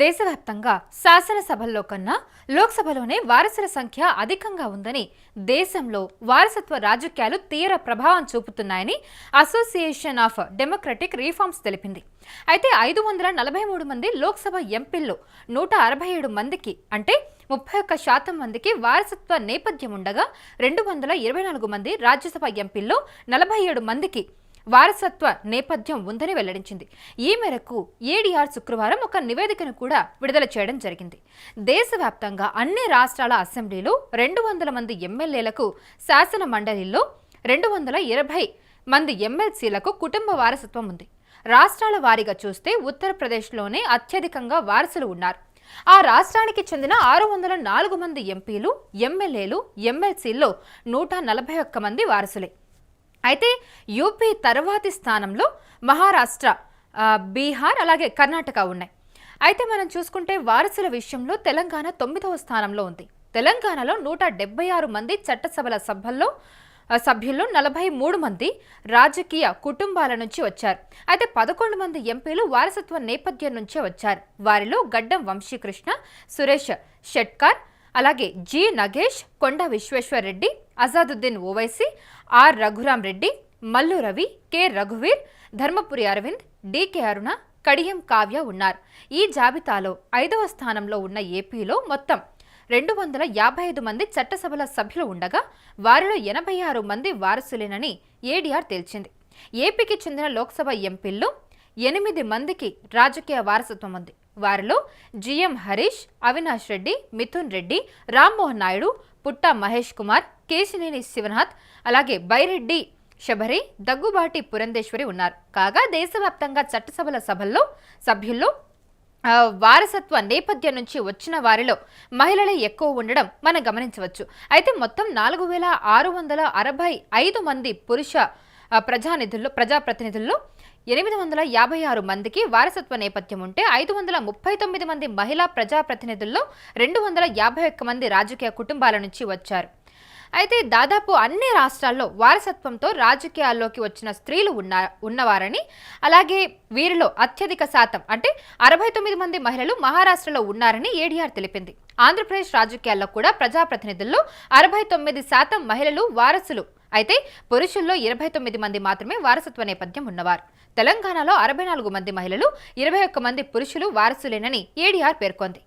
దేశవ్యాప్తంగా శాసనసభల్లో కన్నా లోక్సభలోనే వారసుల సంఖ్య అధికంగా ఉందని దేశంలో వారసత్వ రాజకీయాలు తీవ్ర ప్రభావం చూపుతున్నాయని అసోసియేషన్ ఆఫ్ డెమోక్రటిక్ రీఫార్మ్స్ తెలిపింది. అయితే ఐదు వందల నలభై మూడు మంది లోక్సభ ఎంపీల్లో నూట అరవై ఏడు మందికి అంటే ముప్పై ఒక్క శాతం మందికి వారసత్వ నేపథ్యం ఉండగా రెండు వందల ఇరవై నాలుగు మంది రాజ్యసభ ఎంపీల్లో నలభై ఏడు మందికి వారసత్వ నేపథ్యం ఉందని వెల్లడించింది. ఈ మేరకు ఏడీఆర్ శుక్రవారం ఒక నివేదికను కూడా విడుదల చేయడం జరిగింది. దేశవ్యాప్తంగా అన్ని రాష్ట్రాల అసెంబ్లీలో రెండు వందల మంది ఎమ్మెల్యేలకు శాసన మండలిలో రెండు వందల ఇరవై మంది ఎమ్మెల్సీలకు కుటుంబ వారసత్వం ఉంది. రాష్ట్రాల వారీగా చూస్తే ఉత్తరప్రదేశ్లోనే అత్యధికంగా వారసులు ఉన్నారు. ఆ రాష్ట్రానికి చెందిన ఆరు వందల నాలుగు మంది ఎంపీలు ఎమ్మెల్యేలు ఎమ్మెల్సీల్లో నూట నలభై ఒక్క మంది వారసులే. అయితే యూపీ తర్వాతి స్థానంలో మహారాష్ట్ర బీహార్ అలాగే కర్ణాటక ఉన్నాయి. అయితే మనం చూసుకుంటే వారసుల విషయంలో తెలంగాణ తొమ్మిదవ స్థానంలో ఉంది. తెలంగాణలో నూట డెబ్బై ఆరు మంది చట్టసభల సభల్లో సభ్యుల్లో నలభై మూడు మంది రాజకీయ కుటుంబాల నుంచి వచ్చారు. అయితే పదకొండు మంది ఎంపీలు వారసత్వ నేపథ్యం నుంచే వచ్చారు. వారిలో గడ్డం వంశీకృష్ణ సురేష్ షెట్కార్ అలాగే G Nagesh Konda Vishweshwar Reddy Asaduddin Owaisi R Raghuram Reddy Mallu Ravi K రఘువీర్ Dharmapuri Arvind DK Aruna Kadiyam Kavya ఉన్నారు. ఈ జాబితాలో ఐదవ స్థానంలో ఉన్న ఏపీలో మొత్తం రెండు వందల యాభై ఐదు మంది చట్టసభల సభ్యులు ఉండగా వారిలో ఎనభై ఆరు మంది వారసులేనని ఏడీఆర్ తేల్చింది. ఏపీకి చెందిన లోక్సభ ఎంపీల్లో ఎనిమిది మందికి రాజకీయ వారసత్వం ఉంది. వారిలో జిఎం హరీష్ అవినాష్ రెడ్డి మిథున్ రెడ్డి రామ్మోహన్ నాయుడు పుట్ట మహేష్ కుమార్ కేశినేని శివనాథ్ అలాగే బైరెడ్డి శబరి దగ్గుబాటి పురంధేశ్వరి ఉన్నారు. కాగా దేశవ్యాప్తంగా చట్టసభల సభల్లో సభ్యుల్లో వారసత్వ నేపథ్యం నుంచి వచ్చిన వారిలో మహిళలే ఎక్కువ ఉండడం మనం గమనించవచ్చు. అయితే మొత్తం నాలుగు వేల ఆరు వందల అరవై ఐదు మంది పురుష ప్రజానిధుల్లో ప్రజాప్రతినిధుల్లో ఎనిమిది వందల యాభై ఆరు మందికి వారసత్వ నేపథ్యం ఉంటే ఐదు వందల ముప్పై తొమ్మిది మంది మహిళా ప్రజాప్రతినిధుల్లో రెండు వందల యాభై ఒక్క మంది రాజకీయ కుటుంబాల నుంచి వచ్చారు. అయితే దాదాపు అన్ని రాష్ట్రాల్లో వారసత్వంతో రాజకీయాల్లోకి వచ్చిన స్త్రీలు ఉన్న ఉన్నవారని అలాగే వీరిలో అత్యధిక శాతం అంటే అరవై తొమ్మిది మంది మహిళలు మహారాష్ట్రలో ఉన్నారని ఏడీఆర్ తెలిపింది. ఆంధ్రప్రదేశ్ రాజకీయాల్లో కూడా ప్రజాప్రతినిధుల్లో అరవై తొమ్మిది శాతం మహిళలు వారసులు అయితే పురుషుల్లో ఇరవై తొమ్మిది మంది మాత్రమే వారసత్వ నేపథ్యం ఉన్నవారు. తెలంగాణలో అరవై నాలుగు మంది మహిళలు ఇరవై ఒక్క మంది పురుషులు వారసులేనని ఏడీఆర్ పేర్కొంది.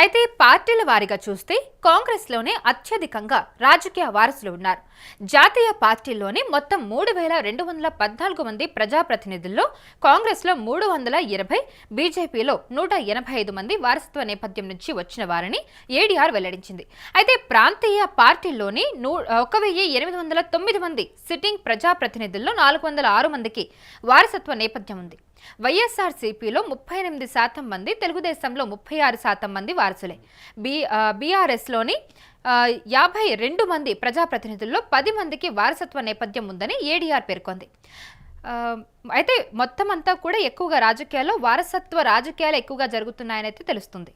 అయితే పార్టీల వారీగా చూస్తే కాంగ్రెస్లోనే అత్యధికంగా రాజకీయ వారసులు ఉన్నారు. జాతీయ పార్టీల్లోనే మొత్తం మూడు వేల రెండు వందల పద్నాలుగు మంది ప్రజాప్రతినిధుల్లో కాంగ్రెస్లో మూడు వందల ఇరవై బీజేపీలో నూట ఎనభై ఐదు మంది వారసత్వ నేపథ్యం నుంచి వచ్చిన వారని ఏడీఆర్ వెల్లడించింది. అయితే ప్రాంతీయ పార్టీల్లోని నూ ఒక వెయ్యి ఎనిమిది వందల తొమ్మిది మంది సిట్టింగ్ ప్రజాప్రతినిధుల్లో నాలుగు వందల ఆరు మందికి వారసత్వ నేపథ్యం ఉంది. వైఎస్ఆర్సీపీలో ముప్పై ఎనిమిది శాతం మంది తెలుగుదేశంలో ముప్పై ఆరు శాతం మంది వారసులే. బీ బీఆర్ఎస్లోని యాభై రెండు మంది ప్రజాప్రతినిధుల్లో పది మందికి వారసత్వ నేపథ్యం ఉందని ఏడీఆర్ పేర్కొంది. అయితే మొత్తం అంతా కూడా ఎక్కువగా రాజకీయాల్లో వారసత్వ రాజకీయాలు ఎక్కువగా జరుగుతున్నాయని అయితే తెలుస్తుంది.